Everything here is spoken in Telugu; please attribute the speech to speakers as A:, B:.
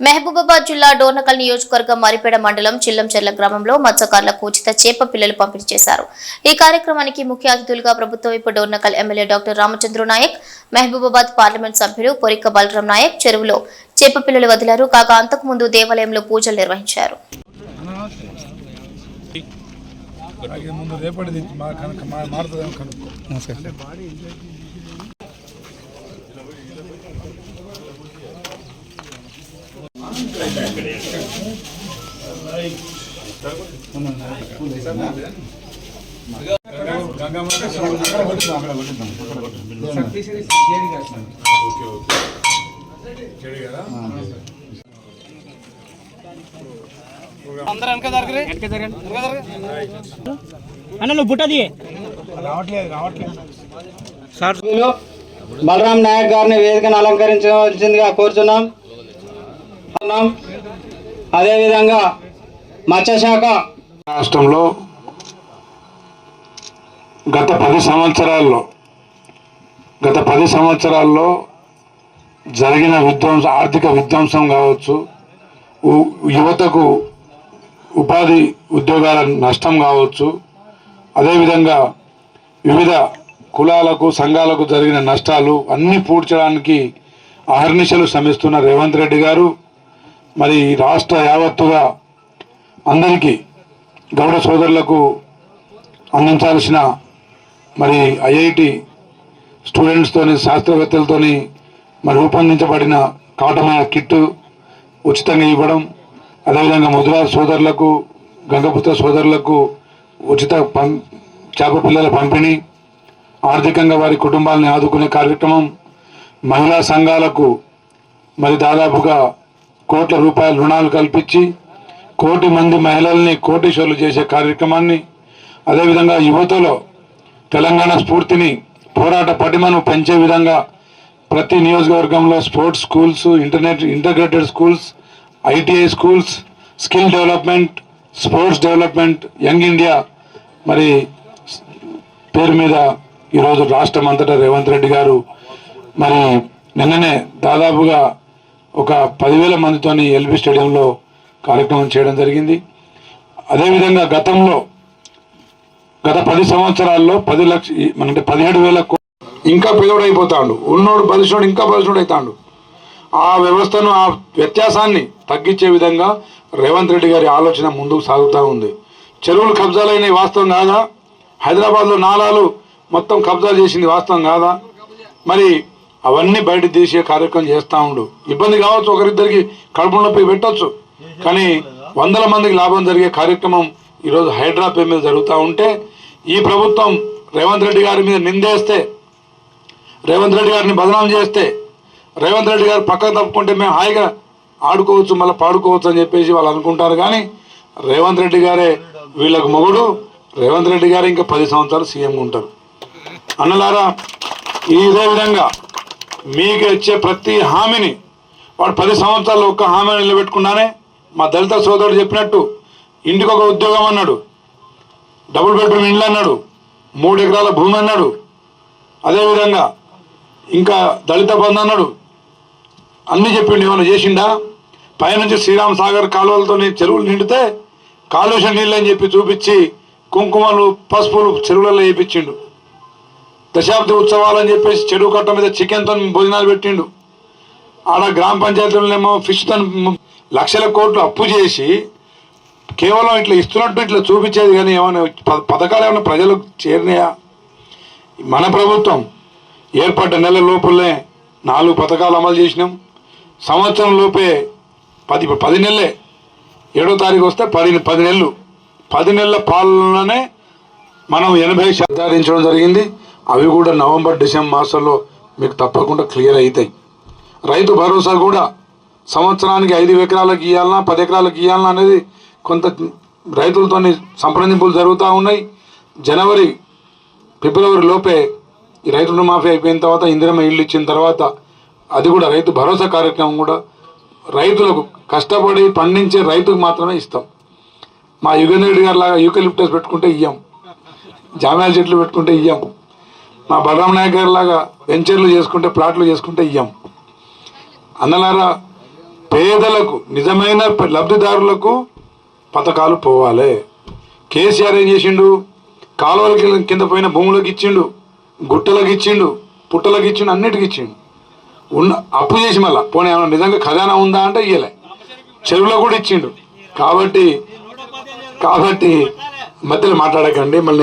A: మహబూబాబాద్ జిల్లా డోర్నకల్ నియోజకవర్గం మరిపేడ మండలం చిల్లంచెర్ల గ్రామంలో మత్స్యకారులకు ఉచిత చేప పిల్లలు పంపిణీ చేశారు ఈ కార్యక్రమానికి ముఖ్య అతిథులుగా ప్రభుత్వ వైపు Dornakal MLA doctor Ramachandra Nayak Mahabubabad parliament సభ్యుడు పొరిక బలరాం నాయక్ చెరువులో చేప పిల్లలు వదిలారు. కాగా అంతకుముందు దేవాలయంలో పూజలు నిర్వహించారు.
B: నమస్కారం. కొట్టిద్దాం. Okay, okay. చెడు కదా?
C: అన్న నువ్వు బుట్టది
B: రావట్లేదు రావట్లేదు
D: సభ్యులు బలరాం నాయక్ గారిని వేదికను అలంకరించవలసిందిగా కోరుతున్నాం. అదేవిధంగా మత్స్యశాఖ
B: రాష్ట్రంలో గత పది సంవత్సరాల్లో గత పది సంవత్సరాల్లో జరిగిన విధ్వంస ఆర్థిక విధ్వంసం కావచ్చు యువతకు ఉపాధి ఉద్యోగాల నష్టం కావచ్చు అదేవిధంగా వివిధ కులాలకు సంఘాలకు జరిగిన నష్టాలు అన్నీ పూడ్చడానికి అహర్నిశలు శ్రమిస్తున్న రేవంత్ రెడ్డి గారు మరి రాష్ట్ర యావత్తుగా అందరికీ గౌడ సోదరులకు అందించాల్సిన మరి ఐఐటి స్టూడెంట్స్తోని శాస్త్రవేత్తలతోని మరి రూపొందించబడిన కాటమైన కిట్టు ఉచితంగా ఇవ్వడం అదేవిధంగా ముద్రా సోదరులకు గంగపుత్ర సోదరులకు ఉచిత పం చేప పిల్లల పంపిణీ ఆర్థికంగా వారి కుటుంబాలని ఆదుకునే కార్యక్రమం మహిళా సంఘాలకు మరి దాదాపుగా కోట్ల రూపాయల రుణాలు కల్పించి కోటి మంది మహిళల్ని కోటీశ్వర్లు చేసే కార్యక్రమాన్ని అదేవిధంగా యువతలో తెలంగాణ స్ఫూర్తిని పోరాట పటిమను పెంచే విధంగా ప్రతి నియోజకవర్గంలో sports schools internet integrated schools ITI schools skill development sports development young India మరి పేరు మీద ఈరోజు రాష్ట్రం అంతటా రేవంత్ రెడ్డి గారు మరి నిన్ననే దాదాపుగా ఒక పదివేల మందితోని ఎల్బీ స్టేడియంలో కార్యక్రమం చేయడం జరిగింది. అదేవిధంగా గతంలో గత పది సంవత్సరాల్లో పది లక్ష అంటే పదిహేడు వేల ఇంకా పెదవుడైపోతాడు. ఉన్నోడు బలిసినోడు ఇంకా బలిసినోడు అవుతాడు ఆ వ్యవస్థను ఆ వ్యత్యాసాన్ని తగ్గించే విధంగా రేవంత్ రెడ్డి గారి ఆలోచన ముందుకు సాగుతూ ఉంది. చెరువులు కబ్జాలైన వాస్తవం కాదా? హైదరాబాద్లో నాలాలు మొత్తం కబ్జాలు చేసింది వాస్తవం కాదా? మరి అవన్నీ బయట తీసే కార్యక్రమం చేస్తూ ఉండు. ఇబ్బంది కావచ్చు ఒకరిద్దరికి కడుపు నొప్పి పెట్టచ్చు. కానీ వందల మందికి లాభం జరిగే కార్యక్రమం ఈరోజు హైడ్రా పే మీద జరుగుతూ ఉంటే ఈ ప్రభుత్వం రేవంత్ రెడ్డి గారి మీద నిందేస్తే రేవంత్ రెడ్డి గారిని బదనాం చేస్తే రేవంత్ రెడ్డి గారు పక్కకు తప్పుకుంటే మేము హాయిగా ఆడుకోవచ్చు మళ్ళీ పాడుకోవచ్చు అని చెప్పేసి వాళ్ళు అనుకుంటారు. కానీ రేవంత్ రెడ్డి గారే వీళ్ళకు మొగుడు. రేవంత్ రెడ్డి గారు ఇంకా పది సంవత్సరాలు సీఎంగా ఉంటారు. అన్నలారా ఇదే విధంగా మీకు ఇచ్చే ప్రతి హామీని వాడు పది సంవత్సరాలు ఒక్క హామీని నిలబెట్టుకున్నానే మా దళిత సోదరుడు చెప్పినట్టు ఇంటికి ఒక ఉద్యోగం అన్నాడు డబుల్ బెడ్రూమ్ ఇండ్లు అన్నాడు మూడు ఎకరాల భూమి అన్నాడు. అదేవిధంగా ఇంకా దళిత బంధు అన్నాడు. అన్నీ చెప్పిండు ఏమైనా చేసిండా? పైనుంచి శ్రీరామ్ సాగర్ కాలువలతో చెరువులు నిండితే కాలుష్య నీళ్ళు అని చెప్పి చూపించి కుంకుమలు పసుపులు చెరువులలో వేయించిండు దశాబ్ది ఉత్సవాలు అని చెప్పేసి చెరువు కట్ట మీద చికెన్తో భోజనాలు పెట్టిండు. ఆడ గ్రామ పంచాయతీలనేమో ఫిష్తో లక్షల కోట్లు అప్పు చేసి కేవలం ఇట్లా ఇస్తున్నట్టు ఇట్లా చూపించేది కానీ ఏమైనా ప- పథకాలు ఏమైనా ప్రజలకు చేరినాయా? మన ప్రభుత్వం ఏర్పడ్డ నెల లోపలనే నాలుగు పథకాలు అమలు చేసినాం. సంవత్సరం లోపే పది పది నెలలే. ఏడో తారీఖు వస్తే పది పది నెలలు. పది నెలల పాలనలోనే మనం ఎనభై శాతం నిర్ధారించడం జరిగింది. అవి కూడా నవంబర్ డిసెంబర్ మాసంలో మీకు తప్పకుండా క్లియర్ అవుతాయి రైతు భరోసా కూడా సంవత్సరానికి ఐదు ఎకరాలకు ఇవ్వాలన్నా పది ఎకరాలకు ఇవ్వాలన్నా అనేది కొంత రైతులతో సంప్రదింపులు జరుగుతూ ఉన్నాయి. జనవరి ఫిబ్రవరి లోపే ఈ రైతు రుణమాఫీ అయిపోయిన తర్వాత ఇందిరమ్మ ఇల్లు ఇచ్చిన తర్వాత అది కూడా రైతు భరోసా కార్యక్రమం కూడా రైతులకు కష్టపడి పండించే రైతుకు మాత్రమే ఇస్తాం. మా యుగనేడు గారి లాగా యూకలిప్టస్ పెట్టుకుంటే ఇయ్యం. జామ్యాల చెట్లు పెట్టుకుంటే ఇయ్యం. మా బలరాం నాయక్ గారి లాగా వెంచర్లు చేసుకుంటే ప్లాట్లు చేసుకుంటే ఇయ్యం. అన్నలారా పేదలకు నిజమైన లబ్ధిదారులకు పథకాలు పోవాలి. కేసీఆర్ ఏం చేసిండు? కాలువల కింద- కింద పోయిన భూములకు ఇచ్చిండు గుట్టలకు ఇచ్చిండు పుట్టలకు ఇచ్చిండు అన్నిటికి ఇచ్చిండు. ఉన్న అప్పు చేసి మళ్ళా. పోనీ ఏమన్నా నిజంగా ఖజానా ఉందా అంటే ఇయ్యలే. చెరువులో కూడా ఇచ్చిండు. కాబట్టి కాబట్టి మధ్యలో మాట్లాడకండి మళ్ళీ